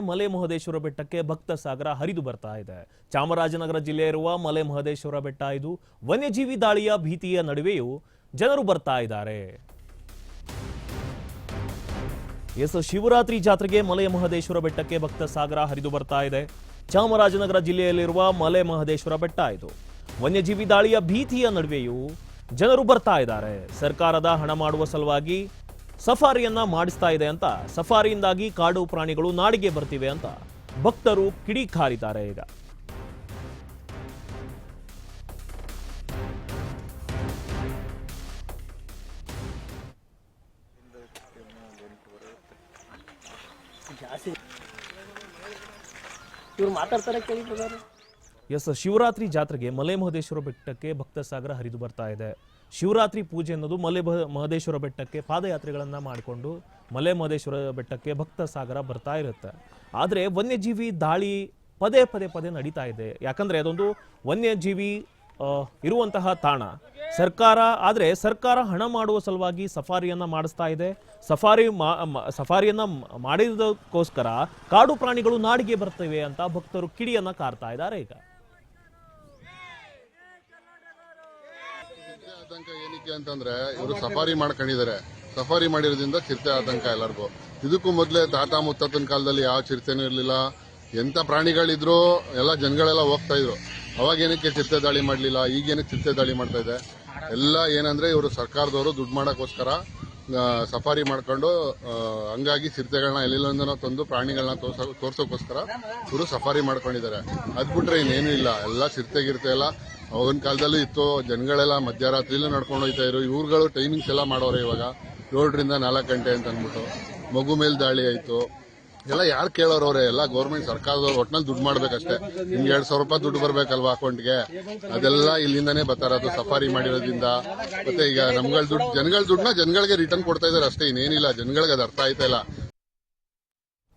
ಮಲೆ ಮಹದೇಶ್ವರ ಬೆಟ್ಟಕ್ಕೆ ಭಕ್ತ ಸಾಗರ ಹರಿದು ಬರ್ತಾ ಇದೆ. ಚಾಮರಾಜನಗರ ಜಿಲ್ಲೆ ಇರುವ ಮಲೆ ಮಹದೇಶ್ವರ ಬೆಟ್ಟ ಇದು ವನ್ಯಜೀವಿ ದಾಳಿಯ ಭೀತಿಯ ನಡುವೆಯೂ ಜನರು ಬರ್ತಾ ಇದ್ದಾರೆ. ಎಸ್ ಶಿವರಾತ್ರಿ ಜಾತ್ರೆಗೆ ಮಲೆ ಮಹದೇಶ್ವರ ಬೆಟ್ಟಕ್ಕೆ ಭಕ್ತ ಸಾಗರ ಹರಿದು ಬರ್ತಾ ಇದೆ. ಚಾಮರಾಜನಗರ ಜಿಲ್ಲೆಯಲ್ಲಿರುವ ಮಲೆ ಮಹದೇಶ್ವರ ಬೆಟ್ಟ ಇದು. ವನ್ಯಜೀವಿ ದಾಳಿಯ ಭೀತಿಯ ನಡುವೆಯೂ ಜನರು ಬರ್ತಾ ಇದ್ದಾರೆ. ಸರ್ಕಾರದ ಹಣ ಮಾಡುವ ಸಲುವಾಗಿ ಸಫಾರಿಯನ್ನ ಮಾಡಿಸ್ತಾ ಇದೆ ಅಂತ ಸಫಾರಿಯಿಂದಾಗಿ ಕಾಡು ಪ್ರಾಣಿಗಳು ನಾಡಿಗೆ ಬರ್ತಿವೆ ಅಂತ ಭಕ್ತರು ಕಿಡಿಕಾರಿದ್ದಾರೆ ಈಗ. ಇವ್ರು ಮಾತಾಡ್ತಾರೆ ಎಸ್ ಶಿವರಾತ್ರಿ ಜಾತ್ರೆಗೆ ಮಲೆ ಮಹದೇಶ್ವರ ಬೆಟ್ಟಕ್ಕೆ ಭಕ್ತ ಸಾಗರ ಹರಿದು ಬರ್ತಾ ಇದೆ. ಶಿವರಾತ್ರಿ ಪೂಜೆ ಅನ್ನೋದು ಮಲೆ ಮಹ- ಮಹದೇಶ್ವರ ಬೆಟ್ಟಕ್ಕೆ ಪಾದಯಾತ್ರೆಗಳನ್ನು ಮಾಡಿಕೊಂಡು ಮಲೆ ಮಹದೇಶ್ವರ ಬೆಟ್ಟಕ್ಕೆ ಭಕ್ತ ಸಾಗರ ಬರ್ತಾ ಇರುತ್ತೆ. ಆದರೆ ವನ್ಯಜೀವಿ ದಾಳಿ ಪದೇ ಪದೇ ಪದೇ ನಡೀತಾ ಇದೆ. ಯಾಕಂದ್ರೆ ಅದೊಂದು ವನ್ಯಜೀವಿ ಇರುವಂತಹ ತಾಣ. ಸರ್ಕಾರ, ಆದರೆ ಸರ್ಕಾರ ಹಣ ಮಾಡುವ ಸಲುವಾಗಿ ಸಫಾರಿಯನ್ನು ಮಾಡಿಸ್ತಾ ಇದೆ. ಸಫಾರಿ ಮಾ- ಸಫಾರಿಯನ್ನ ಮಾಡಿದಕ್ಕೋಸ್ಕರ ಕಾಡು ಪ್ರಾಣಿಗಳು ನಾಡಿಗೆ ಬರ್ತವೆ ಅಂತ ಭಕ್ತರು ಕಿಡಿಯನ್ನ ಕಾರ್ತಾ ಇದ್ದಾರೆ ಈಗ ಚಿರತೆ ಆತಂಕ ಏನಕ್ಕೆ ಅಂತಂದ್ರೆ ಇವರು ಸಫಾರಿ ಮಾಡ್ಕೊಂಡಿದ್ದಾರೆ. ಸಫಾರಿ ಮಾಡಿರೋದ್ರಿಂದ ಚಿರತೆ ಆತಂಕ ಎಲ್ಲರಿಗೂ. ಇದಕ್ಕೂ ಮೊದಲೇ ತಾತ ಮುತ್ತಾತನ ಕಾಲದಲ್ಲಿ ಯಾವ ಚಿರತೆನೂ ಇರಲಿಲ್ಲ. ಎಂತ ಪ್ರಾಣಿಗಳಿದ್ರು ಎಲ್ಲ ಜನಗಳೆಲ್ಲ ಹೋಗ್ತಾ ಇದ್ರು. ಅವಾಗ ಏನಕ್ಕೆ ಚಿರತೆ ದಾಳಿ ಮಾಡಲಿಲ್ಲ ಈಗೇನಕ್ಕೆ ಚಿರತೆ ದಾಳಿ ಮಾಡ್ತಾ ಇದೆ? ಎಲ್ಲ ಏನಂದ್ರೆ ಇವರು ಸರ್ಕಾರದವರು ದುಡ್ಡು ಮಾಡೋಕ್ಕೋಸ್ಕರ ಸಫಾರಿ ಮಾಡ್ಕೊಂಡು ಹಂಗಾಗಿ ಚಿರತೆಗಳನ್ನ ಎಲ್ಲಿಲ್ಲೊಂದನ ತಂದು ಪ್ರಾಣಿಗಳನ್ನ ತೋರ್ಸ, ತೋರ್ಸೋಕ್ಕೋಸ್ಕರ ಇವರು ಸಫಾರಿ ಮಾಡ್ಕೊಂಡಿದ್ದಾರೆ. ಅದ್ಬಿಟ್ರೆ ಇನ್ನೇನು ಇಲ್ಲ. ಎಲ್ಲ ಚಿರತೆ ಎಲ್ಲ ಅವಾಗಿನ ಕಾಲದಲ್ಲೂ ಇತ್ತು, ಜನಗಳೆಲ್ಲ ಮಧ್ಯರಾತ್ರಿಲೂ ನಡ್ಕೊಂಡು ಹೋಗ್ತಾ ಇದ್ರು. ಇವ್ರುಗಳು ಟೈಮಿಂಗ್ಸ್ ಎಲ್ಲ ಮಾಡೋರು ಇವಾಗ. ಏಳರಿಂದ ನಾಲ್ಕು ಗಂಟೆ ಅಂತ ಅಂದ್ಬಿಟ್ಟು ಮಗು ಮೇಲೆ ದಾಳಿ ಆಯಿತು. ಎಲ್ಲ ಯಾರು ಕೇಳೋರವ್ರೆ ಎಲ್ಲ ಗೌರ್ಮೆಂಟ್ ಸರ್ಕಾರದವ್ರು. ಒಟ್ನಲ್ಲಿ ದುಡ್ಡು ಮಾಡ್ಬೇಕಷ್ಟೇ. ನಿಮ್ಗೆ ಎರಡು ಸಾವಿರ ರೂಪಾಯಿ ದುಡ್ಡು ಬರಬೇಕಲ್ವಾ ಅಕೌಂಟ್ಗೆ ಅದೆಲ್ಲ ಇಲ್ಲಿಂದಾನೇ ಬರ್ತಾರದು ಸಫಾರಿ ಮಾಡಿರೋದ್ರಿಂದ. ಮತ್ತೆ ಈಗ ನಮ್ಗಳ ದುಡ್ಡು ಜನಗಳ ದುಡ್ಡನ್ನ ಜನಗಳಿಗೆ ರಿಟರ್ನ್ ಕೊಡ್ತಾ ಇದಾರೆ ಅಷ್ಟೇ. ಇನ್ನೇನಿಲ್ಲ. ಜನಗಳಿಗೆ ಅದು ಅರ್ಥ ಆಯ್ತಾ ಇಲ್ಲ.